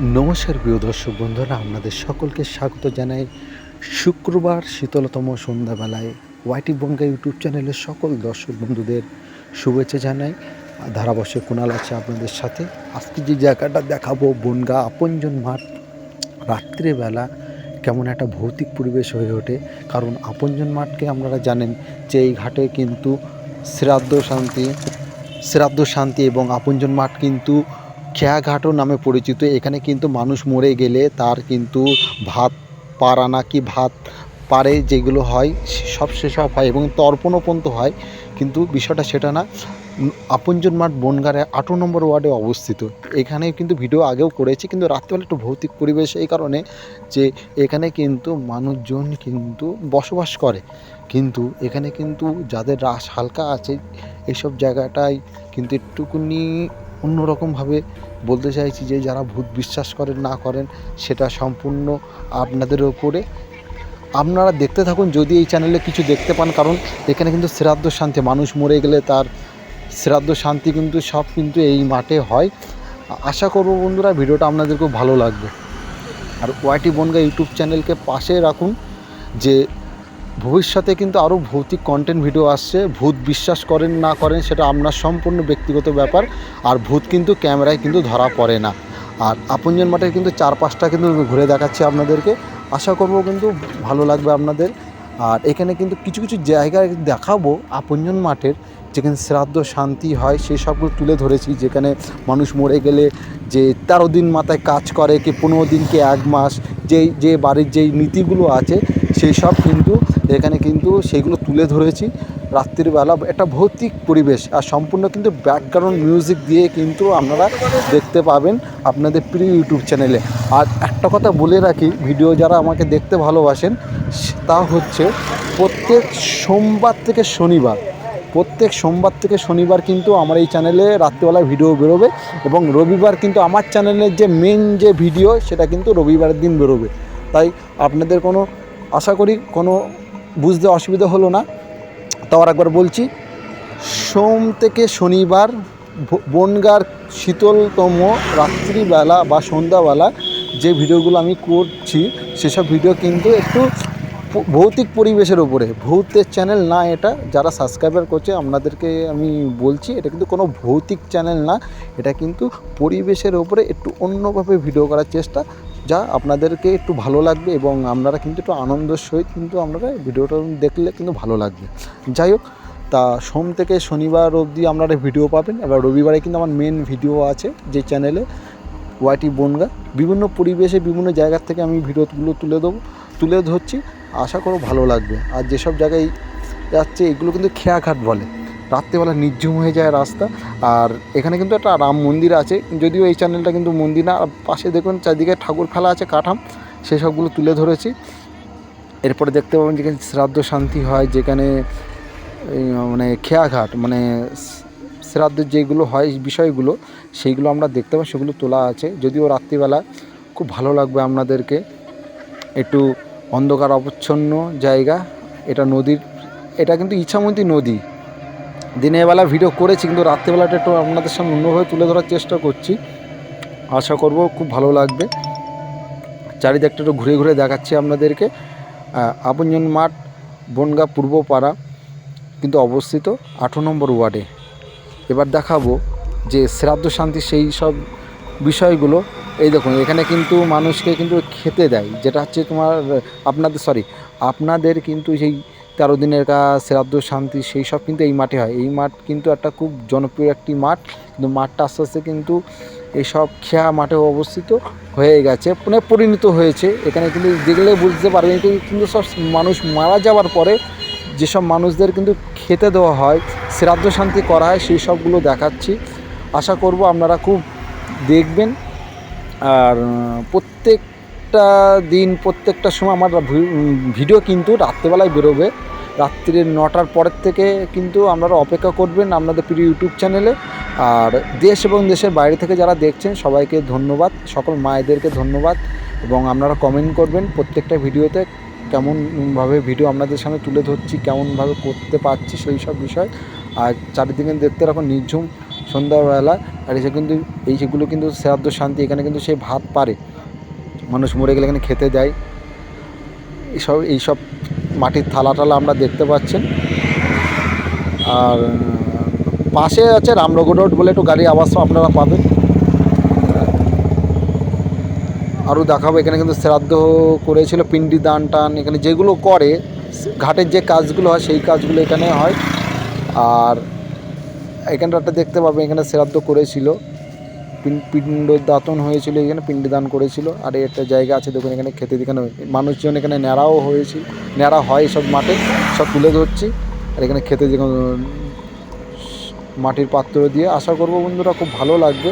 নমস্কার প্রিয় দর্শক বন্ধুরা, আপনাদের সকলকে স্বাগত জানাই শুক্রবার শীতলতম সন্ধ্যাবেলায় ওয়াইটি বঙ্গা ইউটিউব চ্যানেলের সকল দর্শক বন্ধুদের শুভেচ্ছা জানাই। ধারাবর্ষে কোনাল আছে আপনাদের সাথে। আজকে যে জায়গাটা দেখাবো, বনগা আপনজন মাঠ, রাত্রিবেলা কেমন একটা ভৌতিক পরিবেশ হয়ে ওঠে। কারণ আপনজন মাঠকে আপনারা জানেন যে এই ঘাটে কিন্তু শ্রাদ্ধ শান্তি শ্রাদ্ধ শান্তি এবং আপনজন মাঠ কিন্তু খেয়াঘাটও নামে পরিচিত। এখানে কিন্তু মানুষ মরে গেলে তার কিন্তু ভাত পারানা কি ভাত পারে যেগুলো হয় সব সেসব হয় এবং তর্পণও পর্যন্ত হয়। কিন্তু বিষয়টা সেটা না, আপনজন মাঠ বনগাঁরে আটো নম্বর ওয়ার্ডে অবস্থিত। এখানে কিন্তু ভিডিও আগেও করেছি, কিন্তু রাত্রিবেলা একটু ভৌতিক পরিবেশ এই কারণে যে এখানে কিন্তু মানুষজন কিন্তু বসবাস করে। কিন্তু এখানে কিন্তু যাদের রাস হালকা আছে এইসব জায়গাটায় কিন্তু একটুকুনি অন্যরকমভাবে বলতে চাইছি যে যারা ভূত বিশ্বাস করেন, না করেন, সেটা সম্পূর্ণ আপনাদের ওপরে আপনারা দেখতে থাকুন, যদি এই চ্যানেলে কিছু দেখতে পান, কারণ এখানে কিন্তু শ্রাদ্ধ শান্তি, মানুষ মরে গেলে তার শ্রাদ্ধ শান্তি কিন্তু সব কিন্তু এই মাঠে হয়। আশা করব বন্ধুরা, ভিডিওটা আপনাদের খুব ভালো লাগবে। আর ওয়াইটি বনগা ইউটিউব চ্যানেলকে পাশে রাখুন, যে ভবিষ্যতে কিন্তু আরও ভৌতিক কন্টেন্ট ভিডিও আসছে। ভূত বিশ্বাস করেন না করেন, সেটা আপনার সম্পূর্ণ ব্যক্তিগত ব্যাপার। আর ভূত কিন্তু ক্যামেরায় কিন্তু ধরা পড়ে না। আর আপনজন মাঠের কিন্তু চার পাঁচটা কিন্তু ঘুরে দেখাচ্ছি আপনাদেরকে। আশা করব কিন্তু ভালো লাগবে আপনাদের। আর এখানে কিন্তু কিছু কিছু জায়গায় দেখাবো আপনজন মাঠের। যেখানে শ্রাদ্ধ, শান্তি হয়, সেই সবগুলো তুলে ধরেছি। যেখানে মানুষ মরে গেলে যে তেরো দিন মাথায় কাজ করে, কি পনেরো দিন, কি এক মাস, যেই, যে বাড়ির যেই নীতিগুলো আছে, সেই সব কিন্তু এখানে কিন্তু সেগুলো তুলে ধরেছি। রাত্রিবেলা একটা ভৌতিক পরিবেশ আর সম্পূর্ণ কিন্তু ব্যাকগ্রাউন্ড মিউজিক দিয়ে কিন্তু আপনারা দেখতে পাবেন আপনাদের প্রিয় ইউটিউব চ্যানেলে আর একটা কথা বলে রাখি ভিডিও যারা আমাকে দেখতে ভালোবাসেন, তা হচ্ছে প্রত্যেক সোমবার থেকে শনিবার প্রত্যেক সোমবার থেকে শনিবার কিন্তু আমার এই চ্যানেলে রাত্রিবেলা ভিডিও বেরোবে এবং রবিবার কিন্তু আমার চ্যানেলের যে মেন যে ভিডিও সেটা কিন্তু রবিবারের দিন বেরোবে। তাই আপনাদের কোনো, আশা করি কোনো বুঝতে অসুবিধা হলো না। তাও একবার বলছি, সোম থেকে শনিবার বনগার শীতলতম রাত্রিবেলা বা সন্ধ্যাবেলা যে ভিডিওগুলো আমি করছি, সেসব ভিডিও কিন্তু একটু ভৌতিক পরিবেশের উপরে, ভৌতের চ্যানেল না এটা, যারা সাবস্ক্রাইবার করছে, আপনাদেরকে আমি বলছি, এটা কিন্তু কোনো ভৌতিক চ্যানেল না, এটা কিন্তু পরিবেশের ওপরে একটু অন্যভাবে ভিডিও করার চেষ্টা, যা আপনাদেরকে একটু ভালো লাগবে এবং আপনারা কিন্তু একটু আনন্দের সহিত কিন্তু আপনারা ভিডিওটা দেখলে কিন্তু ভালো লাগবে। যাই হোক, তা সোম থেকে শনিবার অবধি আপনারা ভিডিও পাবেন, এবার রবিবারে কিন্তু আমার মেন ভিডিও আছে, যে চ্যানেলে ওয়াইটি বনগা। বিভিন্ন পরিবেশে বিভিন্ন জায়গার থেকে আমি ভিডিওগুলো তুলে দেবো, তুলে ধরছি। আশা করো ভালো লাগবে। আর যেসব জায়গায় যাচ্ছে, এগুলো কিন্তু খেয়াঘাট বলে। রাত্রেবেলা নির্ঝুম হয়ে যায় রাস্তা। আর এখানে কিন্তু একটা রাম মন্দির আছে। যদিও এই চ্যানেলটা কিন্তু মন্দির না। পাশে দেখুন, চারদিকে ঠাকুর ফেলা আছে, কাঠাম। সেই সবগুলো তুলে ধরেছি। এরপরে দেখতে পাবেন যেখানে শ্রাদ্ধ শান্তি হয়, যেখানে মানে খেয়াঘাট মানে শ্রাদ্ধের যেগুলো হয়, বিষয়গুলো, সেইগুলো আমরা দেখতে পাই সেগুলো তোলা আছে। যদিও রাত্রিবেলা খুব ভালো লাগবে আপনাদেরকে। একটু অন্ধকার অবচ্ছন্ন জায়গা, এটা নদীর, এটা কিন্তু ইচ্ছামতী নদী। দিনের বেলা ভিডিও করেছি, কিন্তু রাত্রেবেলাটা একটু আপনাদের সামনে অন্যভাবে তুলে ধরার চেষ্টা করছি। আশা করব খুব ভালো লাগবে। চারিদিকটা একটু ঘুরে ঘুরে দেখাচ্ছি আপনাদেরকে। আপনজন মাঠ, বনগা পূর্বপাড়া, কিন্তু অবস্থিত আঠেরো নম্বর ওয়ার্ডে। এবার দেখাবো যে শ্রাদ্ধ শান্তি সেই সব বিষয়গুলো। এই দেখুন, এখানে কিন্তু মানুষকে কিন্তু খেতে দেয়, যেটা হচ্ছে তোমার, আপনাদের সরি আপনাদের কিন্তু সেই তেরো দিনের কাজ, শ্রাদ্ধ, শান্তি, সেই সব কিন্তু এই মাঠে হয়। এই মাঠ কিন্তু একটা খুব জনপ্রিয় একটি মাঠ, কিন্তু মাঠটা আস্তে আস্তে কিন্তু এইসব খেয়া মাঠে অবস্থিত হয়ে গেছে মানে পরিণত হয়েছে। এখানে কিন্তু দেখলে বুঝতে পারবেন কিন্তু- সব মানুষ মারা যাওয়ার পরে যেসব মানুষদের কিন্তু খেতে দেওয়া হয়, শ্রাদ্ধ, শান্তি করা হয়, সেই সবগুলো দেখাচ্ছি। আশা করব আপনারা খুব দেখবেন। আর প্রত্যেকটা দিন, প্রত্যেকটা সময় আমার ভিডিও কিন্তু রাত্রেবেলায় বেরোবে। রাত্রির নটার পরের থেকে কিন্তু আপনারা অপেক্ষা করবেন আপনাদের প্রিয় ইউটিউব চ্যানেলে। আর দেশ এবং দেশের বাইরে থেকে যারা দেখছেন, সবাইকে ধন্যবাদ। সকল মায়েদেরকে ধন্যবাদ। এবং আপনারা কমেন্ট করবেন প্রত্যেকটা ভিডিওতে কেমনভাবে ভিডিও আপনাদের সামনে তুলে ধরছি, কেমনভাবে করতে পারছি সেই সব বিষয়। আর চারিদিকে দেখতে রাখুন, নির্ঝুম সন্ধ্যাবেলা, আর এসে কিন্তু, এই সেগুলো কিন্তু শ্রাদ্ধ শান্তি, এখানে কিন্তু সে ভাত পারে। মানুষ মরে গেলে এখানে খেতে দেয়। এইসব এইসব মাটির থালা টালা আমরা দেখতে পাচ্ছেন। আর, পাশে আছে রামনগর রোড বলে একটু গাড়ি আওয়াজ আপনারা পাবেন। আরও দেখাবো, এখানে কিন্তু শ্রাদ্ধ করেছিল, পিন্ডি দান টান, এখানে যেগুলো করে, ঘাটের যে কাজগুলো হয়, সেই কাজগুলো এখানে হয়। আর এখানটা একটা দেখতে পাবে, এখানে শ্রাদ্ধ করেছিল। পিণ্ড দাতন হয়েছিল, এখানে পিণ্ড দান করেছিল। আর একটা জায়গা আছে, দেখুন এখানে খেতে এখানে মানুষজন এখানে ন্যাড়াও হয়েছিল ন্যাড়া হয় সব মাঠে, সব তুলে ধরছি। আর এখানে খেতে যেখানে মাটির পাত্র দিয়ে আশা করব বন্ধুরা খুব ভালো লাগবে।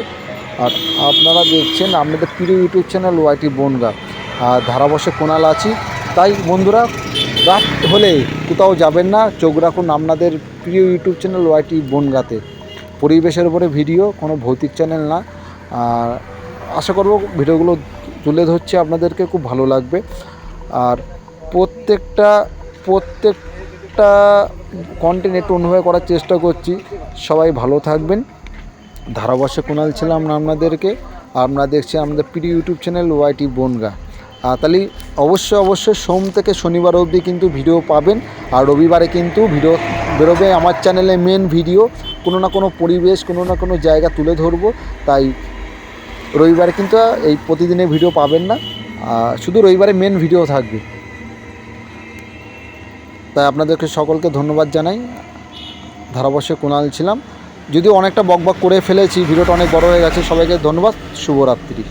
আর আপনারা দেখছেন, আপনাদের প্রিয় ইউটিউব চ্যানেল ওয়াইটি বনগা। আর ধারাবশে কোনাল আছি। তাই বন্ধুরা রাত হলে কোথাও যাবেন না। চোখ রাখুন আপনাদের প্রিয় ইউটিউব চ্যানেল ওয়াইটি বনগাতে। পরিবেশের উপরে ভিডিও, কোনো ভৌতিক চ্যানেল না। আর আশা করব ভিডিওগুলো তুলে ধরছি আপনাদেরকে, খুব ভালো লাগবে। আর প্রত্যেকটা প্রত্যেকটা কন্টেন্ট একটু অনুভব করার চেষ্টা করছি। সবাই ভালো থাকবেন। ধারাবর্ষে কোনাল ছিলাম না আপনাদেরকে। আপনারা দেখছেন আমাদের প্রিয় ইউটিউব চ্যানেল ওয়াইটি বনগা। তাহলে অবশ্যই অবশ্যই সোম থেকে শনিবার অবধি কিন্তু ভিডিও পাবেন। আর রবিবারে কিন্তু ভিডিও বেরোবে আমার চ্যানেলে মেন ভিডিও কোনো না কোনো পরিবেশ, কোনো না কোনো জায়গা তুলে ধরবো। তাই রবিবারে কিন্তু এই প্রতিদিনের ভিডিও পাবেন না। শুধু রবিবারে মেন ভিডিও থাকবে। তাই আপনাদেরকে সকলকে ধন্যবাদ জানাই। ধারাবর্ষে কোনাল ছিলাম। যদিও অনেকটা বকবক করে ফেলেছি, ভিডিওটা অনেক বড় হয়ে গেছে, সবাইকে ধন্যবাদ। শুভরাত্রি।